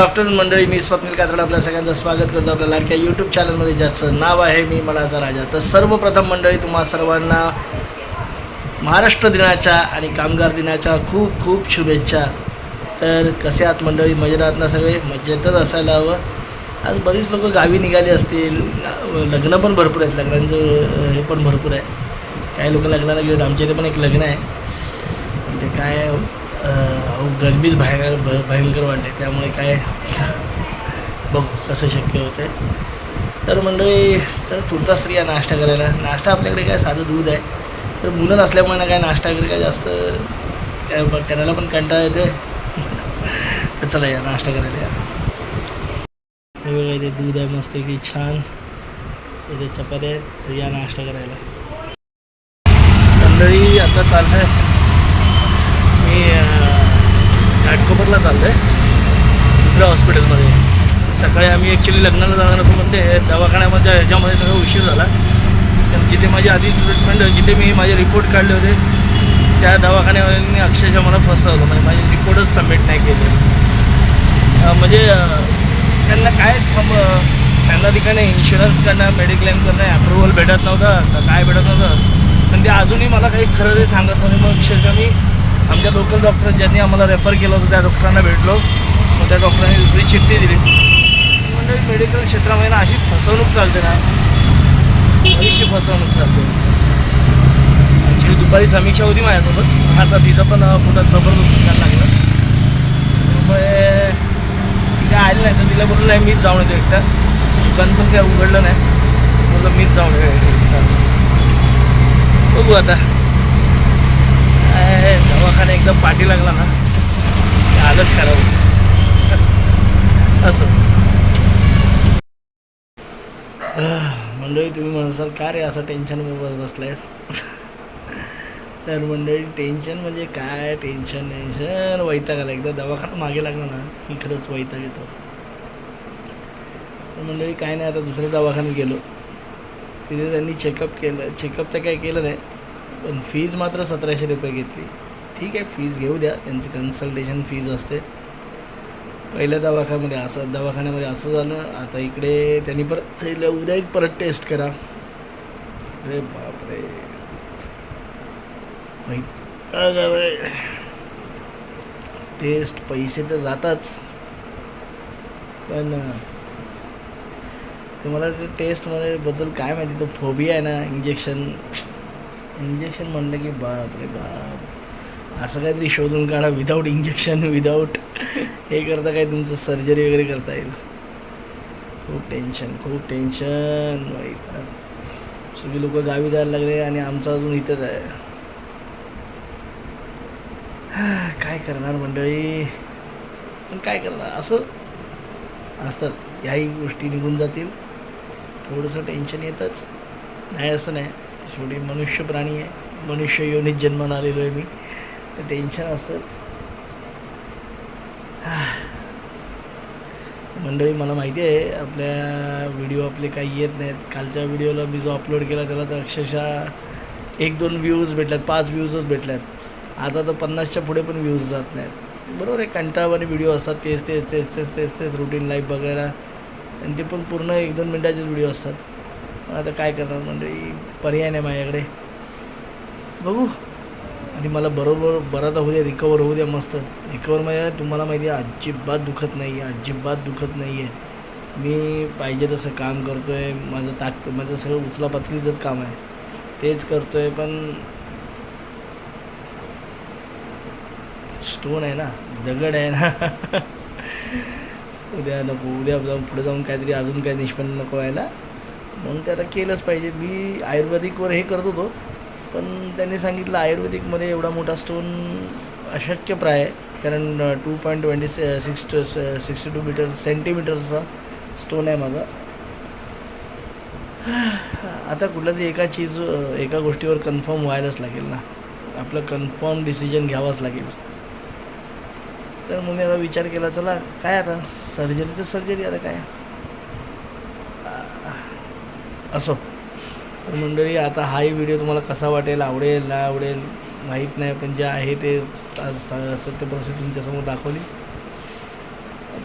Afternoon मंडळी. मी स्वप्नील कात्रड. आपल्या सगळ्यांचं स्वागत करतो आपल्या लाडक्या यूट्यूब चॅनलमध्ये ज्याचं नाव आहे मी मनाचा राजा. तर सर्वप्रथम मंडळी तुम्हा सर्वांना महाराष्ट्र दिनाच्या आणि कामगार दिनाच्या खूप खूप शुभेच्छा. तर कसे आहात मंडळी? मजेत आहात ना सगळे? मजेतच असायला हवं. आज बरीच लोक गावी निघाली असतील. लग्न पण भरपूर आहेत. लग्नांचं हे पण भरपूर आहे. काही लोक लग्नाला गेले आमच्या इथे पण एक लग्न आहे. ते काय गरमीच भयंकर भ- भयंकर वाटते. त्यामुळे काय बघ कसं शक्य होते तर मंडळी तर तुर्तास या नाश्ता करायला. नाश्ता आपल्याकडे काय साधं दूध आहे. तर मुलं नसल्यामुळे ना काय नाश्ता वगैरे काय जास्त काय करायला पण कंटाळा येते तर चला या नाश्ता करायला या. हे ते इथे दूध आहे मस्त की छान. इथे चपात्या आहेत. तर या नाश्ता करायला. मंडळी आता चाललं आहे मी घाटकोपरला चाललो आहे दुसऱ्या हॉस्पिटलमध्ये सकाळी आम्ही ॲक्च्युली लग्नाला जाणार होतो म्हणते. दवाखान्यामध्ये ह्याच्यामध्ये सगळं उशीर झाला. कारण जिथे माझी आधी ट्रीटमेंट जिथे मी माझे रिपोर्ट काढले होते त्या दवाखान्यावाल्यांनी अक्षरशः मला फसवलं. म्हणजे माझे रिपोर्टच सबमिट नाही केले. म्हणजे त्यांना काय सम त्यांना ठिकाणी इन्शुरन्स करणं मेडिक्लेम करणं अप्रुव्हल भेटत नव्हतं. काय भेटत नव्हतं? पण ते अजूनही मला काही खरं ते सांगत नव्हते. मग अक्षरशः मी आमच्या लोकल डॉक्टर ज्यांनी आम्हाला रेफर केलं होतं त्या डॉक्टरांना भेटलो. मग त्या डॉक्टरांनी दुसरी चिठ्ठी दिली. म्हणजे मेडिकल क्षेत्रामध्ये ना अशी फसवणूक चालते ना. अशी फसवणूक चालते. ॲक्च्युली दुपारी समीक्षा होती माझ्यासोबत. आता तिथं पण पुढं जबरदस्त करायला लागलं. त्यामुळे तिथे आली नाही तर तिला बोललं नाही मीच जाऊन येतो एकटा. दुकान पण काय उघडलं नाही. बोललं मीच जाऊन येतो बघू आता. दवाखाना एकदम पाठी लागला ना हालत खराब असं. मंडळी तुम्ही म्हणसाल का रे असं टेन्शन बस बसलायस? तर मंडळी टेन्शन म्हणजे काय? टेन्शन टेन्शन वैताग आला. एकदा दवाखाना मागे लागला ना की खरंच वैताग येतो. तर मंडळी काय नाही आता दुसऱ्या दवाखान्यात गेलो. तिथे त्यांनी चेकअप केलं. चेकअप तर काय केलं नाही पण फीज मात्र सतराशे रुपये घेतली. ठीक आहे फीज घेऊ द्या. त्यांची कन्सल्टेशन फीज असते. पहिल्या दवाखान्यामध्ये असं दवाखान्यामध्ये असं झालं. आता इकडे त्यांनी परत सांगितलं उद्या एक परत टेस्ट करा. अरे बापरे. टेस्ट पैसे तर जातात पण तुम्हाला टेस्टमध्ये बद्दल काय माहिती? तो फोबिया आहे ना इंजेक्शन इंजेक्शन म्हणलं की बाप रे बाप. असं काहीतरी शोधून काढा विदाऊट इंजेक्शन विदाऊट हे करता काय तुमचं सर्जरी वगैरे करता येईल. खूप टेन्शन खूप टेन्शन वाईट सगळी लोक गावी जायला लागले आणि आमचं अजून इथंच आहे. काय करणार मंडळी? पण काय करणार? असं असतात. ह्याही गोष्टी निघून जातील. थोडंसं टेन्शन येतंच. नाही असं नाही. शेवटी मनुष्य प्राणी आहे. मनुष्य योनीत जन्माला आलेलो आहे मी. तर टेन्शन असतंच. मंडळी मला माहिती आहे आपल्या व्हिडिओ आपले काही येत नाहीत. कालच्या व्हिडिओला मी जो अपलोड केला त्याला तर अक्षरशः एक दोन व्ह्यूज भेटल्यात पाच व्ह्यूजच भेटल्यात. आता तर पन्नासच्या पुढे पण व्ह्यूज जात नाहीत. बरोबर आहे कंटाळवाने व्हिडिओ असतात तेच तेच तेच तेच तेच तेच रुटीन लाईफ बघायला. आणि ते पण पूर्ण एक दोन मिनटाचेच व्हिडिओ असतात. आता काय करणार म्हणजे पर्याय नाही माझ्याकडे. बघू. आणि मला बरोबर बरं तर होऊ द्या रिकवर होऊ द्या मस्त. रिकवर म्हणजे तुम्हाला माहिती आहे अजिबात दुखत नाही आहे अजिबात दुखत नाही आहे. मी पाहिजे तसं काम करतो आहे माझं ताकद माझं सगळं उचलापाचलीचंच काम आहे. तेच करतो आहे पण स्टोन आहे ना दगड आहे ना. उद्या नको उद्या जाऊन पुढे जाऊन काहीतरी अजून काही निष्पन्न नको व्हायला. म्हणून ते आता केलंच पाहिजे. मी आयुर्वेदिकवर हे करत होतो. पण त्यांनी सांगितलं आयुर्वेदिकमध्ये एवढा मोठा स्टोन अशक्यप्राय आहे. कारण two point twenty six sixty two meter सेंटीमीटरचा stone आहे माझा. आता कुठल्या तरी एका चीज एका गोष्टीवर कन्फर्म व्हायलाच लागेल ना. आपलं कन्फर्म डिसिजन घ्यावाच लागेल. तर मग मी आता विचार केला चला काय आता? सर्जरी तर सर्जरी आता काय? असो. तर मंडळी आता हाही व्हिडिओ तुम्हाला कसा वाटेल आवडेल ना आवडेल माहीत नाही पण जे आहे ते आज सत्य परिस्थिती तुमच्यासमोर दाखवली.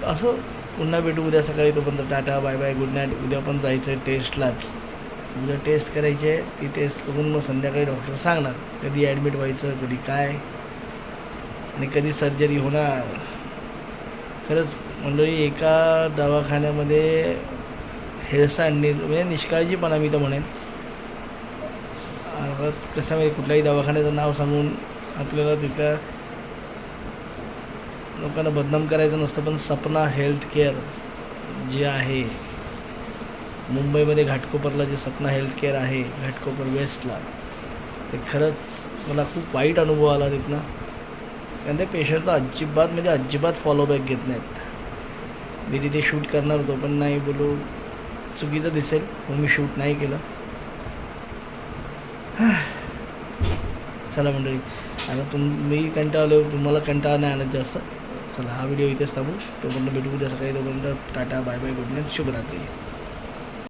असं पुन्हा भेटू उद्या सकाळी तोपर्यंत tata bye bye good night उद्या पण जायचं आहे टेस्टलाच उद्या टेस्ट करायची आहे ती टेस्ट करून मग संध्याकाळी डॉक्टर सांगणार कधी ॲडमिट व्हायचं कधी काय आणि कधी सर्जरी होणार. खरंच मंडळी एका दवाखान्यामध्ये हेळसांड म्हणजे निष्काळजीपणा मी तर म्हणेन परत कसं आहे कुठल्याही दवाखान्याचं नाव सांगून आपल्याला तिथल्या लोकांना बदनाम करायचं नसतं पण सपना हेल्थ केअर जे आहे मुंबईमध्ये घाटकोपरला जे सपना हेल्थ केअर आहे घाटकोपर वेस्टला ते खरंच मला खूप वाईट अनुभव आला तिथनं. कारण त्या पेशंटचा अजिबात म्हणजे अजिबात फॉलोबॅक घेत नाहीत. मी तिथे शूट करणार होतो पण नाही बोलू चुकीचं दिसेल मग मी शूट नाही केलं. चला मंडळी आता तुम मी कंटाळलो तुम्हाला कंटाळा नाही आणत जास्त. चला हा व्हिडिओ इथेच थांबू. तोपर्यंत भेटू उद्या सकाळी. तोपर्यंत Tata bye bye good night शुभरात्री.